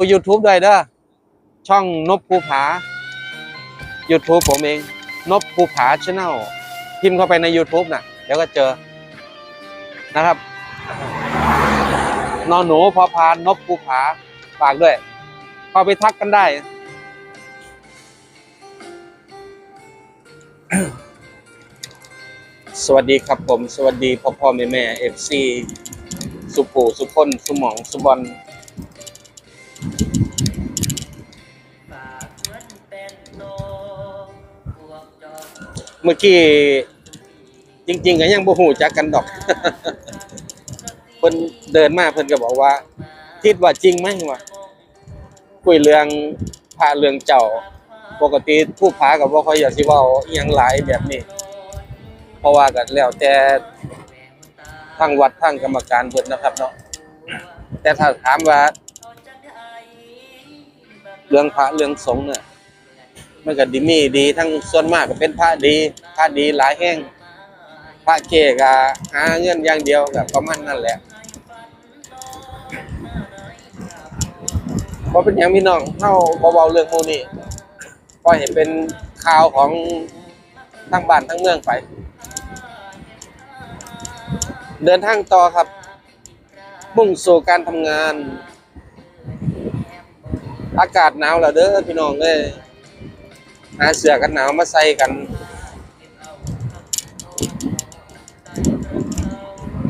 ดู YouTube ด้วยเด้อช่องนบภูผา YouTube ผมเอง นบภูผาช n แนลพิมพ์เข้าไปใน YouTube น่ะเดี๋ยวก็เจอนะครับนอนหนูพอพานนบภูผาฝากด้วยเข้าไปทักกันได้สวัสดีครับผม สวัสดีพ่อพ่อแม่แม่เอฟซีสุปูสุพนสุหมองสุบอล เมื่อกี้จริงๆก็ยังบ่หูจักกันดอก เพิ่นเดินมาเพิ่นก็บอกว่าคิดว่าจริงไหมวะคุยเรื่องพระเรื่องเจ้า ปกติผู้พากับว่าค่อยอยากสิเว้าอหยังหลายแบบนี้ เพราะว่าก็แล้วแต่ทางวัดทางกรรมการเพิ่นนะครับเนาะแต่ถ้าถามว่า เรื่องพระเรื่องสงฆ์เนี่ย มันก็ดีมีดีทั้งส่วนมากก็เป็นพระดีพระดีหลายแห่งพระเกก็หาเงินอย่างเดียวก็ประมาณนั้นแหละเพราะเป็นอย่างพี่น้องเฮาเบาๆเรื่องพวกนี้ปล่อยให้เป็นข่าวของทั้งบ้านทั้งเมืองไป เดินทางต่อครับ มุ่งสู่การทำงาน อากาศหนาวแล้วเด้อพี่น้องเอ้ย หาเสื้อกันหนาวมาใส่กัน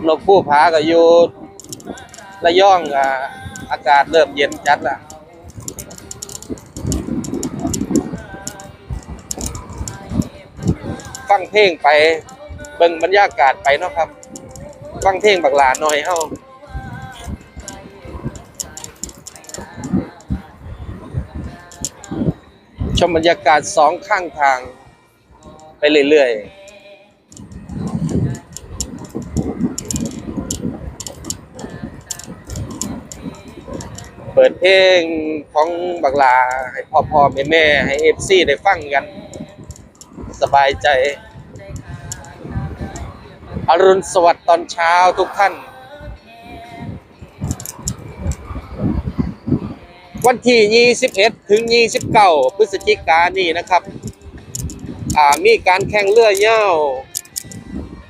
นกผู้ผาก็อยู่ระยองก็อากาศเริ่มเย็นจัดละฟังเพลงไปเบิ่งบรรยากาศไปเนาะครับ ฟังเพลงบักหลาหน่อยเฮา ชมบรรยากาศสองข้างทาง ไปเรื่อยๆเปิดเพลงของบักลา ให้พ่อพ่อแม่แม่ให้เอฟซีได้ฟังกัน สบายใจ อรุณสวัสดิ์ตอนเช้าทุกท่าน วันที่ 21 ถึง 29 พฤศจิกายนนี้นะครับอ่ามีการแข่งเรือเหย้า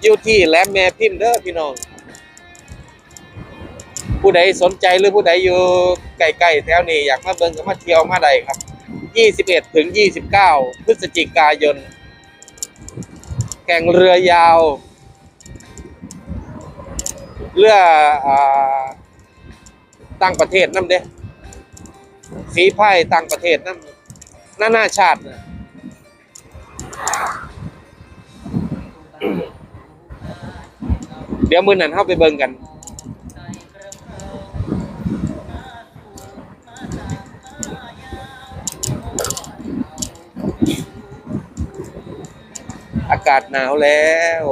อยู่ที่แหลมแม่พิมพ์เด้อพี่น้อง ผู้ใดสนใจหรือผู้ใดอยู่ใกล้ๆแถวนี้ อยากมาเบิ่งก็มาเที่ยวมาได้ครับ 21 ถึง 29 พฤศจิกายน แข่งเรือยาว เรืออ่าต่างประเทศนำเด้ ฝีไพายต่างประเทศนั่นนานาชาตินะเดี๋ยวมือนั้นเข้าไปเบิ่งกัน อากาศหนาวแล้ว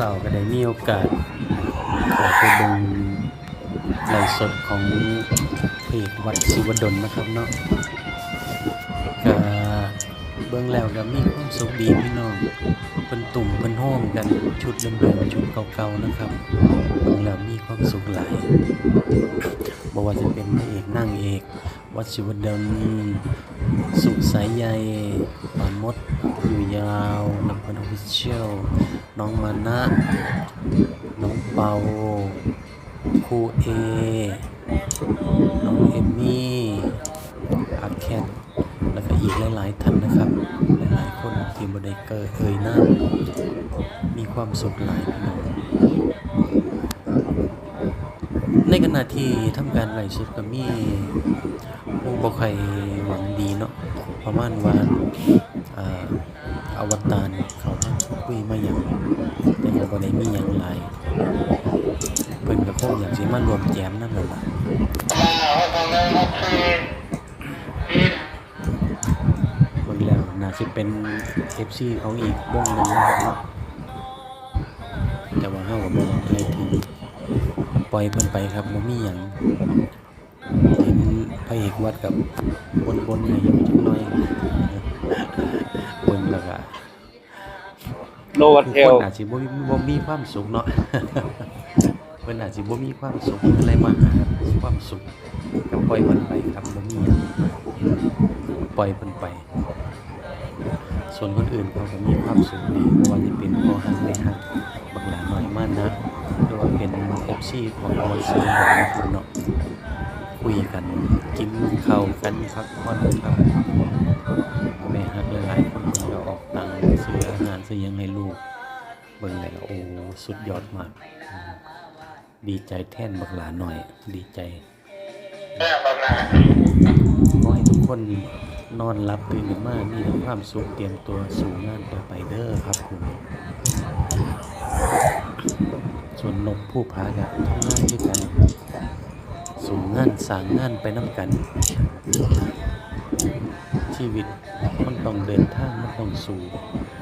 เสาร์ก็ได้มีโอกาสขอไปเบิ่งไลฟ์สดของเพจวัดศิวดลนะครับเนาะก็เบิ่งแล้วก็มีความสุขดีพี่น้องเพิ่นตุ่มเพิ่นโฮมกันชุดเดิมๆชุดเก่าๆนะครับเบิ่งแล้วมีความสุขหลายบ่ว่าจะเป็นพระเอกนางเอก วัดศิวดลสุสายใยปานมด อยู่ยาวลำพันออฟฟิเชียล น้องมานะ น้องเปาครูเอ น้องเอมมี่อาแคทแล้วก็อีกหลาย ๆ ท่านนะครับ หลาย ๆ คนที่บได้เกิดเอ่ยหน้า มีความสุขหลายพี่น้อง ในขณะที่ทำการไล่สดก็มีผู้บ่ใครหวังดีเนาะประมาณว่าอ่าอวตารเขาคุยมาอย่างแต่ก็บ่ได้มีอย่างหลายเพิ่นก็คงอยากสิมารวมแจมนั่นแหละล่ะเบิ่งแล้วน่าสิเป็น FC ของอีกวงหนึงนะครับแต่ว่าเฮาก็บ่ได้ถึงป ล่อยเพิ่นไปครับบ่มีหยังเห็นพระเอกวัดกับบนๆให้อยู่จักหน่อยเบิ่งแล้วก็ โนวันเททุกลคนอาจสิบ่มีบ่มีความสุขเนาะ เพิ่นอาจสิบ่มีความสุขอะไรมาหาความสุขก็ปล่อยเพิ่นไปครับบ่มีหยังปล่อยเพิ่นไป ส่วนคนอื่นเขาก็มีความสุขดีบ่ว่าจะเป็นพ่อฮักแม่ฮักบักหลาน้อยมากนะ หรือว่าเป็น FC ของออซีนะครับเนาะคุยกันกินข้าวกันพักผ่อนครับแม่ฮักหลายๆคนเพิ่นก็ออกตังค์ซื้ออาหารซื้อยังให้ลูกเบิ่งแล้วโอ้สุดยอดมาก ดีใจแท่นบักหลาหน่อย ดีใจขอให้ทุกคนนอนหลับตื่นมามีความสุขเตรียมตัวสู่งานต่อไปเด้อครับผม ส่วนนกผู้พาก็ทำงานด้วยกันสู่งานสร้างงานไปน้ำกัน ชีวิตมันต้องเดินทางมันต้องสู่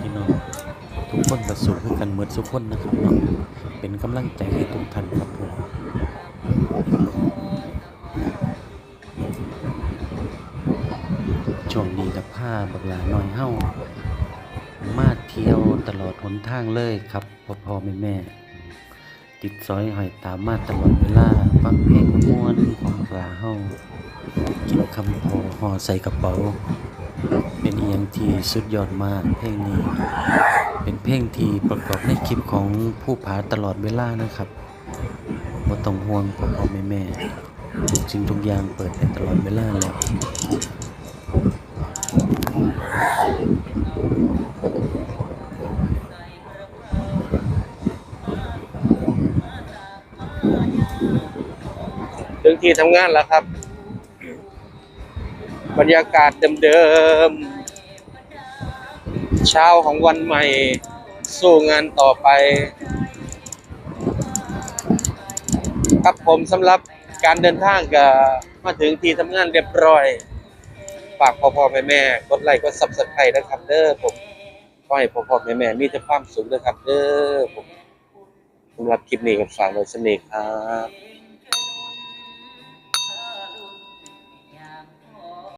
พี่น้องทุกคนก็สู่คือกันเหมือนทุกคนนะครับเนาะเป็นกำลังใจให้ทุกท่านครับผมช่วงนี้กับผ้าบักลาน้อยเฮามาเที่ยวตลอดหนทางเลยครับพ่อพ่อแม่แม่ ติดซอยหอยตามมาตลอดเวลาฟังเพลงม่วนของบักหลาเฮากินคำพอห่อใส่กระเป๋า เป็นเอียงที่สุดยอดมากเพลงนี้ เป็นเพลงที่ประกอบในคลิปของผู้ผาตลอดเวลานะครับบ่ต้องห่วงพ่อพ่อแม่แม่ทุกสิ่งทุกอย่างเปิดให้ตลอดเวลาแล้ว ที่ทำงานแล้วครับ บรรยากาศเดิมๆ เช้าของวันใหม่ สู้งานต่อไป ครับผมสำหรับการเดินทางก็มาถึงที่ทำงานเรียบร้อยฝากพ่อพ่อแม่แม่กดไลค์กดซับสไครต์นะครับ เด้อผมขอให้พ่อพ่อแม่แม่มีแต่ความสุขนะครับ เด้อผมสำหรับคลิปนี้ก็ฝากไว้สนิทครับ